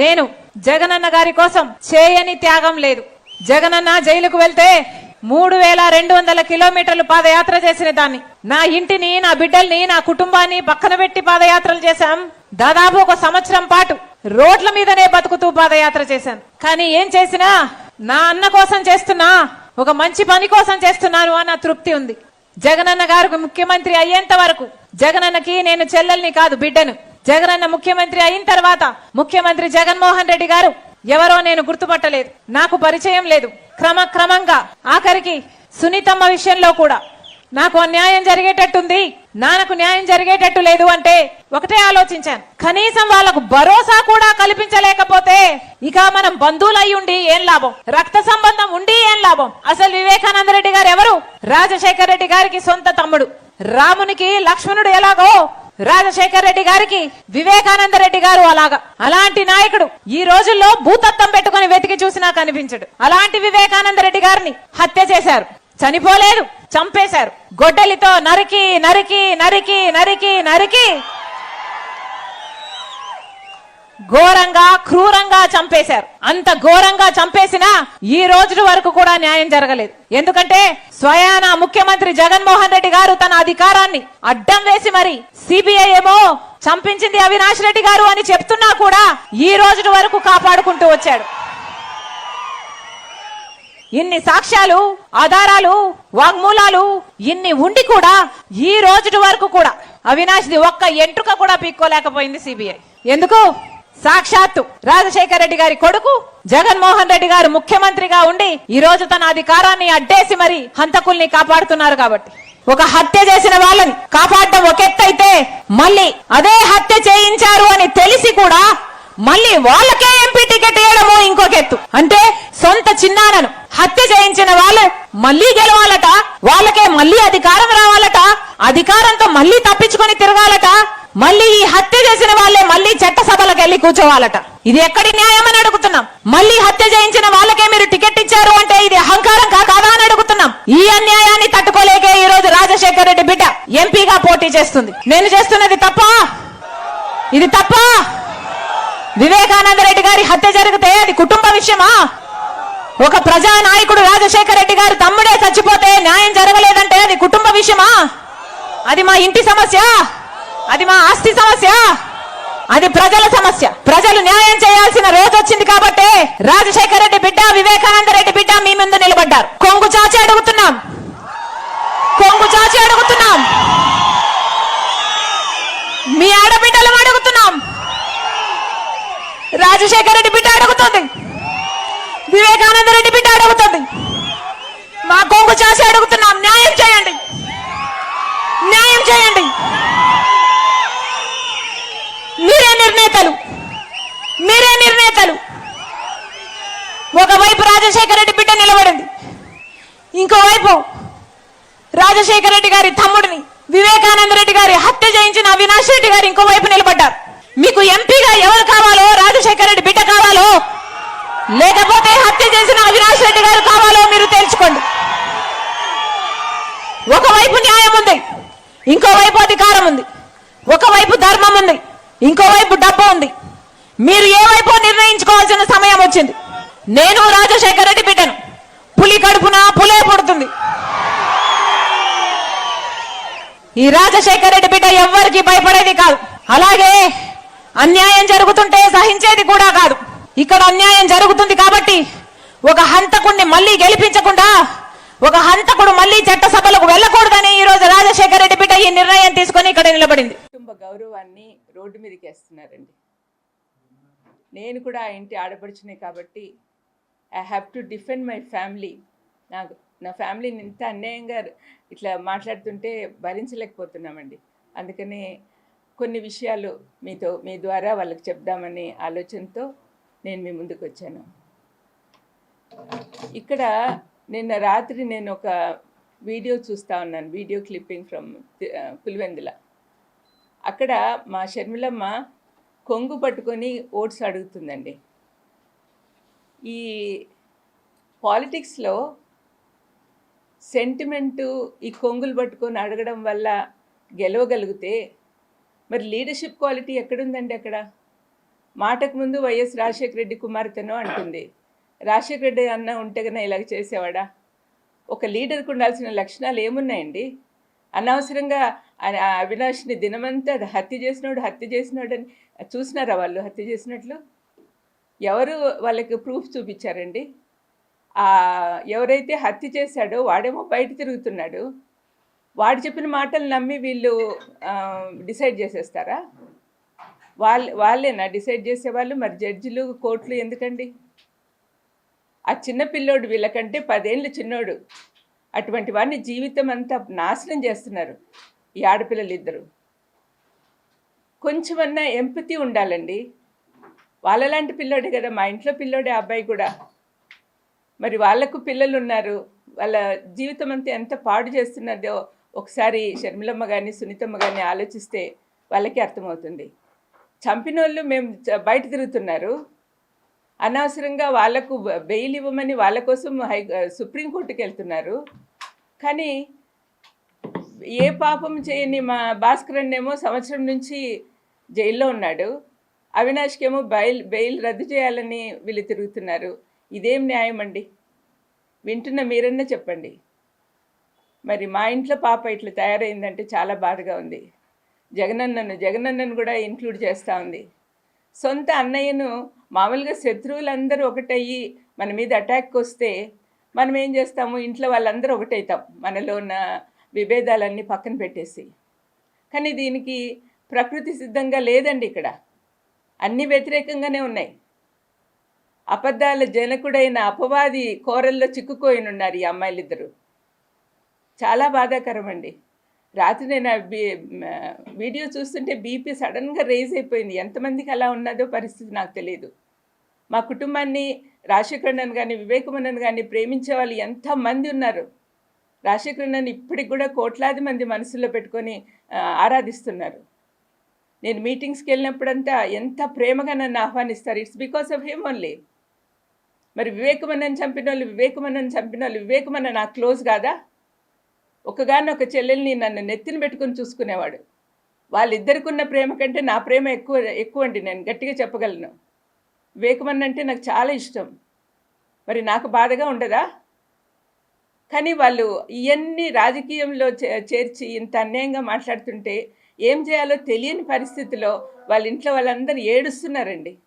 నేను జగనన్న గారి కోసం చేయని త్యాగం లేదు. జగనన్న జైలుకు వెళ్తే మూడు వేల రెండు వందల కిలోమీటర్లు పాదయాత్ర చేసిన దాన్ని. నా ఇంటిని నా బిడ్డల్ని నా కుటుంబాన్ని పక్కన పెట్టి పాదయాత్రలు చేశాం. దాదాపు ఒక సంవత్సరం పాటు రోడ్ల మీదనే బతుకుతూ పాదయాత్ర చేశాను కానీ ఏం చేసినా నా అన్న కోసం చేస్తున్నా ఒక మంచి పని కోసం చేస్తున్నాను అన్న తృప్తి ఉంది. జగనన్న గారికి ముఖ్యమంత్రి అయ్యేంత వరకు జగనన్నకి నేను చెల్లెల్ని కాదు బిడ్డను. జగనన్న ముఖ్యమంత్రి అయిన తర్వాత ముఖ్యమంత్రి జగన్మోహన్ రెడ్డి గారు ఎవరో నేను గుర్తుపట్టలేదు. నాకు పరిచయం లేదు. క్రమక్రమంగా ఆఖరికి సునీతమ్మ విషయంలో కూడా నాకు అన్యాయం జరిగేటట్టుంది. నాన్నకు న్యాయం జరిగేటట్టు లేదు అంటే ఒకటే ఆలోచించాను. కనీసం వాళ్ళకు భరోసా కూడా కల్పించలేకపోతే ఇక మనం బంధువులు అయి ఉండి ఏం లాభం? రక్త సంబంధం ఉండి ఏం లాభం? అసలు వివేకానంద రెడ్డి గారు ఎవరు? రాజశేఖర రెడ్డి గారికి సొంత తమ్ముడు. రామునికి లక్ష్మణుడు ఎలాగో రాజశేఖర రెడ్డి గారికి వివేకానంద రెడ్డి గారు అలాగా. అలాంటి నాయకుడు ఈ రోజుల్లో భూతత్వం పెట్టుకుని వెతికి చూసినా కనిపించడు. అలాంటి వివేకానంద రెడ్డి గారిని హత్య చేశారు. చనిపోలేదు చంపేశారు. గొడ్డలితో నరికి నరికి నరికి నరికి నరికి ఘోరంగా క్రూరంగా చంపేశారు. అంత ఘోరంగా చంపేసినా ఈ రోజు వరకు కూడా న్యాయం జరగలేదు. ఎందుకంటే స్వయాన ముఖ్యమంత్రి జగన్మోహన్ రెడ్డి గారు తన అధికారాన్ని అడ్డం వేసి మరి సిబిఐ ఏమో చంపించింది అవినాష్ రెడ్డి గారు అని చెప్తున్నా కూడా ఈ రోజు వరకు కాపాడుకుంటూ వచ్చాడు. ఇన్ని సాక్ష్యాలు ఆధారాలు వాగ్మూలాలు ఇన్ని ఉండి కూడా ఈ రోజు వరకు కూడా అవినాష్ది ఒక్క ఎంట్రుక కూడా పీక్కోలేకపోయింది సిబిఐ. ఎందుకు? సాక్షాత్తు రాజశేఖర రెడ్డి గారి కొడుకు జగన్మోహన్ రెడ్డి గారు ముఖ్యమంత్రిగా ఉండి ఈ రోజు తన అధికారాన్ని అడ్డేసి మరి హంతకుల్ని కాపాడుతున్నారు కాబట్టి. ఒక హత్య చేసిన వాళ్ళని కాపాడటం ఒక ఎత్తైతే మళ్ళీ అదే హత్య చేయించారు అని తెలిసి కూడా మళ్ళీ వాళ్ళకే ఎంపీ టికెట్ వేయడము ఇంకొక ఎత్తు. అంటే సొంత చిన్నానను హత్య చేయించిన వాళ్ళు మళ్ళీ గెలవాలట వాళ్ళకే మళ్ళీ అధికారం రావాలట అధికారంతో మళ్ళీ తప్పించుకొని తిరగాలట మళ్ళీ ఈ హత్య చేసిన వాళ్ళే మళ్ళీ చట్ట సభలకు వెళ్ళి కూర్చోవాలట. ఇది ఎక్కడి న్యాయం అని అడుగుతున్నాం. మళ్ళీ హత్య చేయించిన వాళ్ళకే మీరు టికెట్ ఇచ్చారు అంటే ఇది అహంకారం కా కాదా అని అడుగుతున్నాం. ఈ అన్యాయాన్ని తట్టుకోలేకే ఈ రోజు రాజశేఖర రెడ్డి బిడ్డ ఎంపీగా పోటీ చేస్తుంది. నేను చేస్తున్నది తప్ప? ఇది తప్ప? వివేకానంద రెడ్డి గారి హత్య జరిగితే అది కుటుంబ విషయమా? ఒక ప్రజా నాయకుడు రాజశేఖర రెడ్డి గారు తమ్ముడే చచ్చిపోతే న్యాయం జరగలేదంటే అది కుటుంబ విషయమా? అది మా ఇంటి సమస్య. అది మా ఆస్తి సమస్య. అది ప్రజల సమస్య. ప్రజలు న్యాయం చేయాల్సిన రోజు వచ్చింది కాబట్టి రాజశేఖర రెడ్డి బిడ్డ వివేకానంద రెడ్డి బిడ్డ మీ ముందు నిలబడ్డారు. కొంగు చాచి అడుగుతున్నాం. కొంగు చాచి అడుగుతున్నాం. మీ ఆడబిడ్డలు అడుగుతున్నాం. రాజశేఖర రెడ్డి బిడ్డ అడుగుతుంది. వివేకానంద రెడ్డి బిడ్డ అడుగుతుంది. మా కొంగు చాచి అడుగుతున్నాం. న్యాయం చేయండి. న్యాయం చేయండి. నిర్ణేతలు. మీరే నిర్ణేతలు. ఒకవైపు రాజశేఖర రెడ్డి బిడ్డ నిలబడింది. ఇంకోవైపు రాజశేఖర రెడ్డి గారి తమ్ముడిని వివేకానంద రెడ్డి గారి హత్య చేయించిన అవినాష్ రెడ్డి గారు ఇంకోవైపు నిలబడ్డారు. మీకు ఎంపీగా ఎవరు కావాలో రాజశేఖర రెడ్డి బిడ్డ కావాలో లేకపోతే హత్య చేసిన అవినాష్ రెడ్డి గారు కావాలో మీరు తేల్చుకోండి ఒకవైపు న్యాయం ఉంది ఇంకోవైపు అధికారం ఉంది ఒకవైపు ధర్మం ఉంది. ఇంకోవైపు డబ్బు ఉంది. మీరు ఏవైపు నిర్ణయించుకోవాల్సిన సమయం వచ్చింది? నేను రాజశేఖర రెడ్డి బిడ్డను. పులి కడుపున పులే పుడుతుంది. ఈ రాజశేఖర రెడ్డి బిడ్డ ఎవ్వరికి భయపడేది కాదు. అలాగే అన్యాయం జరుగుతుంటే సహించేది కూడా కాదు. ఇక్కడ అన్యాయం జరుగుతుంది కాబట్టి ఒక హంతకుడిని మళ్ళీ గెలిపించకుండా ఒక హంతకుడు మళ్ళీ చట్టసభలకు వెళ్ళకూడదని ఈ నిర్ణయం తీసుకొని ఇక్కడ నిలబడింది. కుటుంబ గౌరవాన్ని రోడ్డు మీదకి వేస్తున్నారండి. నేను కూడా ఆ ఇంటి ఆడపడుచునే కాబట్టి I have to defend my family నాకు నా ఫ్యామిలీని ఇంత అన్యాయంగా ఇట్లా మాట్లాడుతుంటే భరించలేకపోతున్నామండి. అందుకనే కొన్ని విషయాలు మీతో మీ ద్వారా వాళ్ళకి చెప్దామనే ఆలోచనతో నేను మీ ముందుకు వచ్చాను. ఇక్కడ నిన్న రాత్రి నేను ఒక వీడియో చూస్తా ఉన్నాను వీడియో క్లిప్పింగ్ ఫ్రమ్ పులివెందుల. అక్కడ మా షర్మిలమ్మ కొంగు పట్టుకొని ఓట్స్ అడుగుతుందండి. ఈ పాలిటిక్స్లో సెంటిమెంటు ఈ కొంగులు పట్టుకొని అడగడం వల్ల గెలవగలిగితే మరి లీడర్షిప్ క్వాలిటీ ఎక్కడుందండి అక్కడ? మాటకు ముందు వైఎస్ రాజశేఖర రెడ్డి కుమార్తెను అంటుంది. రాజశేఖర రెడ్డి అన్న ఉంటే కన్నా ఇలాగ చేసేవాడా? ఒక లీడర్కి ఉండాల్సిన లక్షణాలు ఏమున్నాయండి? అనవసరంగా అవినాష్ని దినమంతా అది హత్య చేసినోడు హత్య చేసినోడని చూసినారా వాళ్ళు హత్య చేసినట్లు? ఎవరు వాళ్ళకి ప్రూఫ్ చూపించారండి? ఎవరైతే హత్య చేశాడో వాడేమో బయట తిరుగుతున్నాడు. వాడు చెప్పిన మాటలు నమ్మి వీళ్ళు డిసైడ్ చేసేస్తారా? వాళ్ళ వాళ్ళేనా డిసైడ్ చేసేవాళ్ళు? మరి జడ్జిలు కోర్టులు ఎందుకండి? ఆ చిన్న పిల్లోడు వీళ్ళకంటే పదేళ్ళు చిన్నోడు. అటువంటి వాడిని జీవితం అంతా నాశనం చేస్తున్నారు ఈ ఆడపిల్లలు ఇద్దరు కొంచెమన్నా ఎంపతి ఉండాలండి. వాళ్ళలాంటి పిల్లోడే కదా మా ఇంట్లో పిల్లోడే అబ్బాయి కూడా. మరి వాళ్ళకు పిల్లలు ఉన్నారు వాళ్ళ జీవితం అంతా ఎంత పాడు చేస్తున్నదో ఒకసారి షర్మిలమ్మ కానీ సునీతమ్మ కానీ ఆలోచిస్తే వాళ్ళకి అర్థమవుతుంది. చంపినోళ్ళు మేము బయట తిరుగుతున్నారు. అనవసరంగా వాళ్ళకు బెయిల్ ఇవ్వమని వాళ్ళ కోసం హై సుప్రీంకోర్టుకి వెళ్తున్నారు. కానీ ఏ పాపం చేయని మా భాస్కరన్ ఏమో సంవత్సరం నుంచి జైల్లో ఉన్నాడు. అవినాష్కి ఏమో బెయిల్ బెయిల్ రద్దు చేయాలని వీళ్ళు తిరుగుతున్నారు. ఇదేం న్యాయం అండి? వింటున్న మీరన్నా చెప్పండి. మరి మా ఇంట్లో పాప ఇట్లా తయారైందంటే చాలా బాధగా ఉంది. జగనన్నను జగనన్నను కూడా ఇంక్లూడ్ చేస్తూ ఉంది. సొంత అన్నయ్యను మామూలుగా శత్రువులందరూ ఒకటయ్యి మన మీద అటాక్ వస్తే మనం ఏం చేస్తాము? ఇంట్లో వాళ్ళందరూ ఒకటవుతాం మనలో ఉన్న విభేదాలన్నీ పక్కన పెట్టేసి. కానీ దీనికి ప్రకృతి సిద్ధంగా లేదండి ఇక్కడ. అన్ని వ్యతిరేకంగానే ఉన్నాయి. అబద్ధాల జనకుడైన అపవాది కోరల్లో చిక్కుకోయిన ఉన్నారు ఈ అమ్మాయిలిద్దరూ. చాలా బాధాకరం అండి రాత్రి నేను వీడియో చూస్తుంటే బీపీ సడన్గా రేజ్ అయిపోయింది. ఎంతమందికి అలా ఉన్నదో పరిస్థితి నాకు తెలియదు. మా కుటుంబాన్ని రాజశేఖరణన్ కానీ వివేకమనన్ కానీ ప్రేమించే వాళ్ళు ఎంతమంది ఉన్నారు. రాజశేఖరణన్ ఇప్పటికి కూడా కోట్లాది మంది మనసులో పెట్టుకొని ఆరాధిస్తున్నారు. నేను మీటింగ్స్కి వెళ్ళినప్పుడంతా ఎంత ప్రేమగా నన్ను ఆహ్వానిస్తారు. It's because of him only. మరి వివేకమనన్ చంపిన వాళ్ళు వివేకమనన్ చంపిన వాళ్ళు వివేకమన్న నాకు క్లోజ్ కాదా? ఒకగాని ఒక చెల్లెల్ని నన్ను నెత్తిన పెట్టుకుని చూసుకునేవాడు. వాళ్ళిద్దరికి ఉన్న ప్రేమ కంటే నా ప్రేమ ఎక్కువ ఎక్కువ అండి నేను గట్టిగా చెప్పగలను. వివేకమన్న అంటే నాకు చాలా ఇష్టం. మరి నాకు బాధగా ఉండదా? కానీ వాళ్ళు ఇవన్నీ రాజకీయంలో చే- చేర్చి ఇంత అన్యాయంగా మాట్లాడుతుంటే ఏం చేయాలో తెలియని పరిస్థితిలో వాళ్ళ ఇంట్లో వాళ్ళందరూ ఏడుస్తున్నారండి.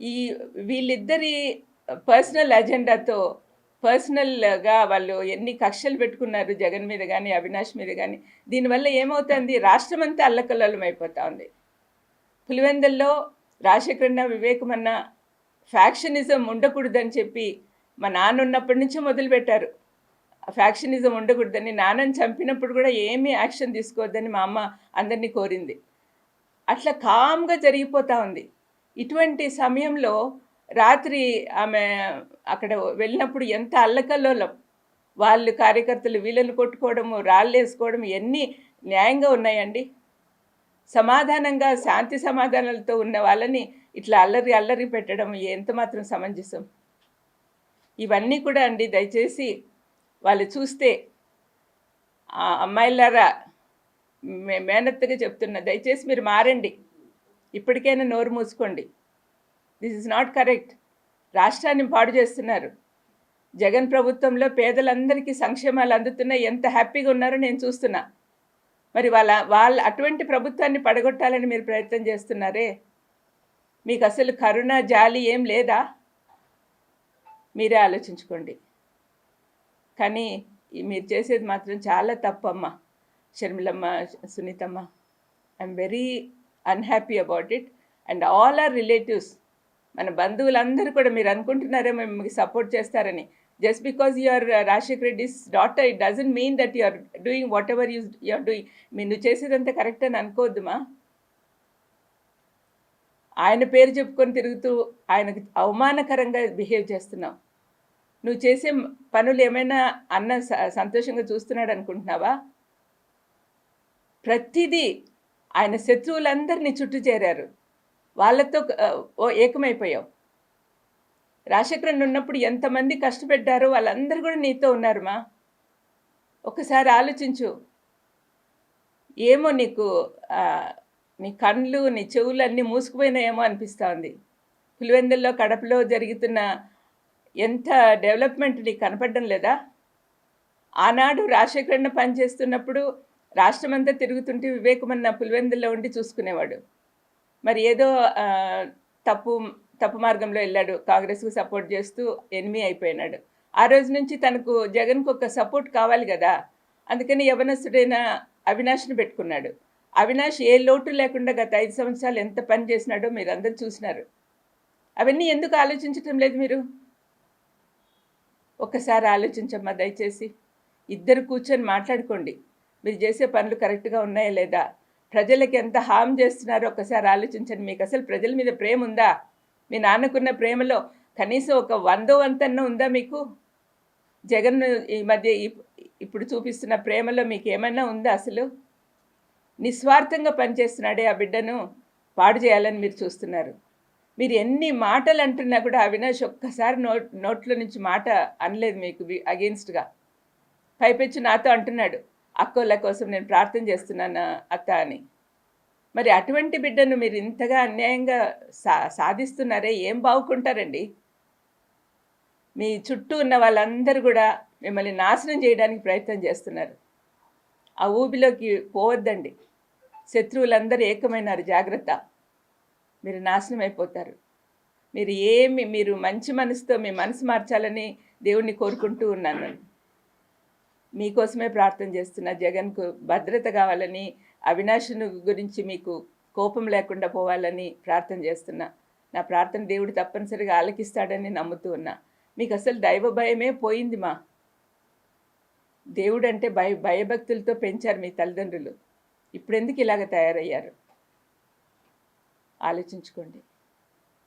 ఈ వీళ్ళిద్దరి పర్సనల్ అజెండాతో పర్సనల్గా వాళ్ళు ఎన్ని కక్షలు పెట్టుకున్నారు జగన్ మీద కానీ అవినాష్ మీద కానీ దీనివల్ల ఏమవుతుంది? రాష్ట్రం అంతా అల్లకల్లోలం అయిపోతూ ఉంది. పులివెందల్లో రాజశేఖరన్న వివేకమన్న ఫ్యాక్షనిజం ఉండకూడదని చెప్పి మా నాన్న ఉన్నప్పటి నుంచి మొదలుపెట్టారు. ఫ్యాక్షనిజం ఉండకూడదని నాన్నని చంపినప్పుడు కూడా ఏమీ యాక్షన్ తీసుకోవద్దని మా అమ్మ అందరినీ కోరింది. అట్లా కామ్గా జరిగిపోతూ ఉంది. ఇటువంటి సమయంలో రాత్రి ఆమె అక్కడ వెళ్ళినప్పుడు ఎంత అల్లకల్లోలం. వాళ్ళు కార్యకర్తలు వీళ్ళని కొట్టుకోవడము రాళ్ళు వేసుకోవడం ఎన్ని న్యాయంగా ఉన్నాయండి. సమాధానంగా శాంతి సమాధానాలతో ఉన్న వాళ్ళని ఇట్లా అల్లరి అల్లరి పెట్టడం ఎంత మాత్రం సమంజసం? ఇవన్నీ కూడా అండి దయచేసి వాళ్ళు చూస్తే ఆ అమ్మాయిలారా మే- మేనత్తగా చెప్తున్నా దయచేసి మీరు మారండి. ఇప్పటికైనా నోరు మూసుకోండి. దిస్ ఇస్ నాట్ కరెక్ట్ రాష్ట్రాన్ని పాడు చేస్తున్నారు. జగన్ ప్రభుత్వంలో పేదలందరికీ సంక్షేమాలు అందుతున్నాయి. ఎంత హ్యాపీగా ఉన్నారో నేను చూస్తున్నా. మరి వాళ్ళ వాళ్ళ అటువంటి ప్రభుత్వాన్ని పడగొట్టాలని మీరు ప్రయత్నం చేస్తున్నారే? మీకు అసలు కరుణ జాలి ఏం లేదా? మీరే ఆలోచించుకోండి. కానీ మీరు చేసేది మాత్రం చాలా తప్పమ్మ షర్మిలమ్మ సునీతమ్మ. I'm very unhappy about it and all our relatives మన బంధువులందరూ కూడా మీరు అనుకుంటున్నారేమో మీకు సపోర్ట్ చేస్తారని. Just because your Rajasekhar Reddy's daughter it doesn't mean that you're doing whatever you you're doing మీరు నువ్వు చేసేదంతా కరెక్ట్ అని అనుకోవద్దుమా? ఆయన పేరు చెప్పుకొని తిరుగుతూ ఆయనకు అవమానకరంగా బిహేవ్ చేస్తున్నావు. నువ్వు చేసే పనులు ఏమైనా అన్న స- సంతోషంగా చూస్తున్నాడు అనుకుంటున్నావా? ప్రతిదీ ఆయన శత్రువులందరినీ చుట్టూ చేరారు వాళ్ళతో ఓ ఏకమైపోయావు. రాజశేఖరన్ ఉన్నప్పుడు ఎంతమంది కష్టపెట్టారో వాళ్ళందరూ కూడా నీతో ఉన్నారు మా. ఒకసారి ఆలోచించు. ఏమో నీకు నీ కళ్ళు నీ చెవులు అన్నీ మూసుకుపోయినాయేమో అనిపిస్తూ ఉంది పులివెందుల్లో కడపలో జరుగుతున్న ఎంత డెవలప్మెంట్ నీకు కనపడడం లేదా? ఆనాడు రాజశేఖరన్న పనిచేస్తున్నప్పుడు రాష్ట్రమంతా తిరుగుతుంటే వివేకమన్న పులివెందుల్లో ఉండి చూసుకునేవాడు. మరి ఏదో తప్పు తప్పు మార్గంలో వెళ్ళాడు. కాంగ్రెస్కు సపోర్ట్ చేస్తూ ఎనిమి అయిపోయినాడు. ఆ రోజు నుంచి తనకు జగన్కు ఒక సపోర్ట్ కావాలి కదా? అందుకని యవనస్తుడైన అవినాష్ని పెట్టుకున్నాడు. అవినాష్ ఏ లోటు లేకుండా గత ఐదు సంవత్సరాలు ఎంత పని చేసినాడో మీరు అందరు చూసినారు. అవన్నీ ఎందుకు ఆలోచించటం లేదు మీరు? ఒక్కసారి ఆలోచించమ్మా దయచేసి. ఇద్దరు కూర్చొని మాట్లాడుకోండి. మీరు చేసే పనులు కరెక్ట్గా ఉన్నాయా లేదా? ప్రజలకి ఎంత హామ్ చేస్తున్నారో ఒక్కసారి ఆలోచించండి. మీకు అసలు ప్రజల మీద ప్రేమ ఉందా? మీ నాన్నకున్న ప్రేమలో కనీసం ఒక వందో వంతన్న ఉందా మీకు? జగన్ ఈ మధ్య ఇప్పుడు చూపిస్తున్న ప్రేమలో మీకు ఏమైనా ఉందా అసలు? నిస్వార్థంగా పనిచేస్తున్నాడే ఆ బిడ్డను పాడు చేయాలని మీరు చూస్తున్నారు. మీరు ఎన్ని మాటలు అంటున్నా కూడా అవినాష్ ఒక్కసారి నోట్ నోట్లో నుంచి మాట అనలేదు మీకు అగెన్స్ట్గా. పైపెచ్చు నాతో అంటున్నాడు అక్కోళ్ళ కోసం నేను ప్రార్థన చేస్తున్నాను అత్త అని. మరి అటువంటి బిడ్డను మీరు ఇంతగా అన్యాయంగా సా సాధిస్తున్నారే? ఏం బాగుకుంటారండి? మీ చుట్టూ ఉన్న వాళ్ళందరూ కూడా మిమ్మల్ని నాశనం చేయడానికి ప్రయత్నం చేస్తున్నారు. ఆ ఊబిలోకి పోవద్దండి. శత్రువులందరూ ఏకమైనారు జాగ్రత్త. మీరు నాశనం అయిపోతారు. మీరు ఏమి మీరు మంచి మనసుతో మీ మనసు మార్చాలని దేవుణ్ణి కోరుకుంటూ ఉన్నాను. మీకోసమే ప్రార్థన చేస్తున్నా. జగన్కు భద్రత కావాలని అవినాశుని గురించి మీకు కోపం లేకుండా పోవాలని ప్రార్థన చేస్తున్నా. నా ప్రార్థన దేవుడు తప్పనిసరిగా ఆలకిస్తాడని నమ్ముతూ ఉన్నా. మీకు అసలు దైవ భయమే పోయింది మా. దేవుడు అంటే భయ భయభక్తులతో పెంచారు మీ తల్లిదండ్రులు. ఇప్పుడెందుకు ఇలాగ తయారయ్యారు? ఆలోచించుకోండి.